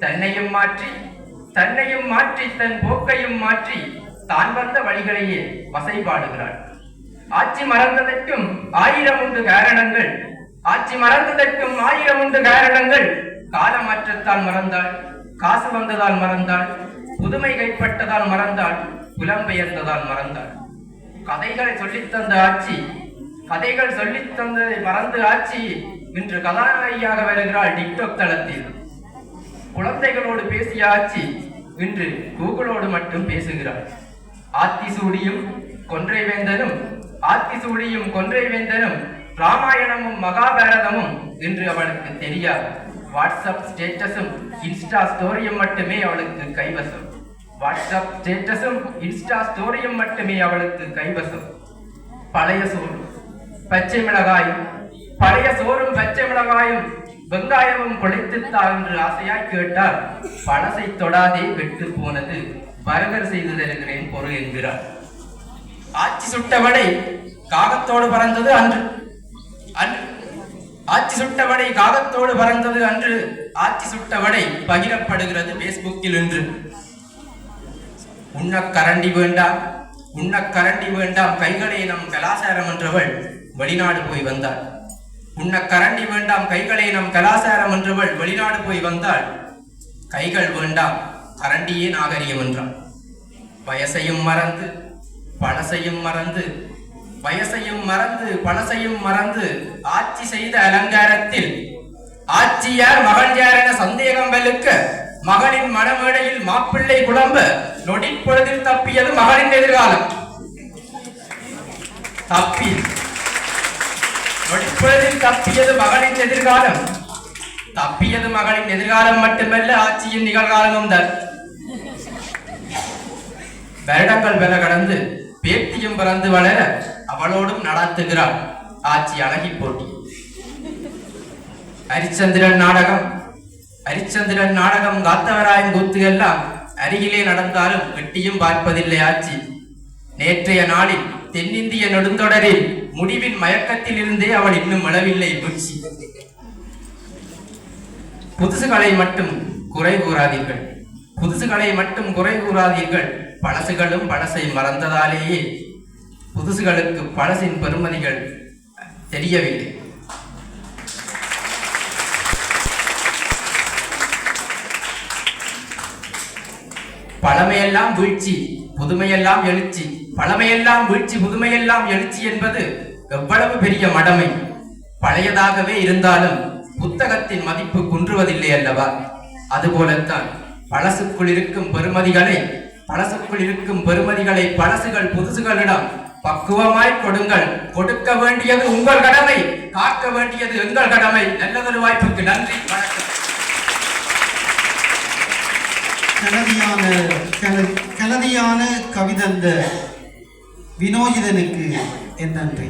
தன்னையும் மாற்றி தன்னையும் மாற்றி தன் போக்கையும் மாற்றி தான் வந்த வழிகளையே வசைபாடுகிறாள் ஆட்சி மறந்ததற்கும் ஆயிரம் உண்டு காரணங்கள். ஆட்சி மறந்ததற்கும் ஆயிரம் உண்டு காரணங்கள். காலமாற்றத்தால் மறந்தாள் காசு வந்ததால் மறந்தாள் புதுமை கைப்பட்டதால் மறந்தாள் புலம்பெயர்ந்ததால் மறந்தாள். கதைகளை சொல்லித் தந்த ஆட்சி கதைகள் சொல்லித் தந்ததை மறந்து ஆட்சி இன்று கதாநாயகியாக வருகிறாள் டிக்டாக் தளத்தில். குழந்தைகளோடு பேசிய ஆட்சி இன்று கூகுளோடு மட்டும் பேசுகிறாள். ஆத்திசூடியும் கொன்றை வேந்தனும் ஆத்திசூடியும் கொன்றை வேந்தனும் ராமாயணமும் மகாபாரதமும் இன்று அவளுக்கு தெரியாது. வாட்ஸ்அப் ஸ்டேட்டஸும் இன்ஸ்டா ஸ்டோரியும் மட்டுமே அவளுக்கு கைவசம். வாட்ஸ்அப் ஸ்டேட்டஸும் இன்ஸ்டா ஸ்டோரியும் மட்டுமே அவளுக்கு கைவசம். பழைய சோறு பச்சை மிளகாயும் பழைய சோறும் பச்சை மிளகாயும் வெங்காயமும் குழைத்துத்தா என்று ஆசையாய் கேட்டால் பழசை தொடாதே வெட்டு போனது. பர்கர் செய்து தருகிறேன் பொருள் என்கிறார். ஆட்சி சுட்டவடை காகத்தோடு பறந்தது அன்று. அன்று ஆட்சி சுட்டவடை காகத்தோடு பறந்தது அன்று. ஆட்சி சுட்டவடை பகிரப்படுகிறது பேஸ்புக்கில் என்று உண்ண கரண்டி வேண்டாம். உண்ண கரண்டி வேண்டாம். கைகளே நம் கலாசாரம் என்றவள் வெளிநாடு போய் வந்தாள். உன்ன கரண்டி வேண்டாம் கைகளை நம் கலாசாரம் என்றவள் வெளிநாடு போய் வந்தாள். கைகள் வேண்டாம் கரண்டியே நாகரிகம் என்றான் வயசையும் மறந்து பழசையும் மறந்து வயசையும் மறந்து பழசையும் மறந்து ஆட்சி செய்த அலங்காரத்தில் ஆட்சியார் மகள் யார் என சந்தேகம் வெளுக்க மகளின் மனமேடையில் மாப்பிள்ளை குழம்ப நொடிப்பொழுதில் தப்பியது மகளின் எதிர்காலம். தப்பி நொடிப்பொழுதில் தப்பியது மகளின் எதிர்காலம். தப்பியது மகளின் எதிர்காலம் மட்டுமல்ல ஆட்சியின் நிகழ்காலமும் தான் வருடங்கள் பெற கடந்து பேத்தியும் பிறந்து வளர அவளோடும் நடத்துகிறாள் ஆட்சி அழகி போட்டி. ஹரிச்சந்திரன் நாடகம். ஹரிச்சந்திரன் நாடகம் காத்தவராயன் கூத்து எல்லாம் அருகிலே நடந்தாலும் வெட்டியும் பார்ப்பதில்லை ஆட்சி. நேற்றைய நாளில் தென்னிந்திய நெடுந்தொடரில் முடிவின் மயக்கத்தில் இருந்தே அவள் இன்னும் அளவில்லை வீழ்ச்சி புதுசுகளை மட்டும் குறை கூறாதீர்கள். புதுசுகளை மட்டும் குறை கூறாதீர்கள். பழசுகளும் பழசை மறந்ததாலேயே புதுசுகளுக்கு பழசின் பெருமதிகள் தெரியவில்லை. பழமையெல்லாம் வீழ்ச்சி புதுமையெல்லாம் எழுச்சி பழமையெல்லாம் வீழ்ச்சி புதுமையெல்லாம் எழுச்சி என்பது எவ்வளவு பெரிய மடமை. பழையதாகவே இருந்தாலும் புத்தகத்தின் மதிப்பு குன்றுவதில்லை அல்லவா? அதுபோலத்தான் பழசுக்குள் இருக்கும் பெருமதிகளை பழசுக்குள் இருக்கும் பெருமதிகளை பழசுகள் புதுசுகளிடம் பக்குவமாய் கொடுங்கள். கொடுக்க வேண்டியது உங்கள் கடமை காக்க வேண்டியது எங்கள் கடமை. நல்லதொரு வாய்ப்புக்கு நன்றி வணக்கம். கலதியான கலதியான கவிதந்த வினோஜிதனுக்கு என் நன்றி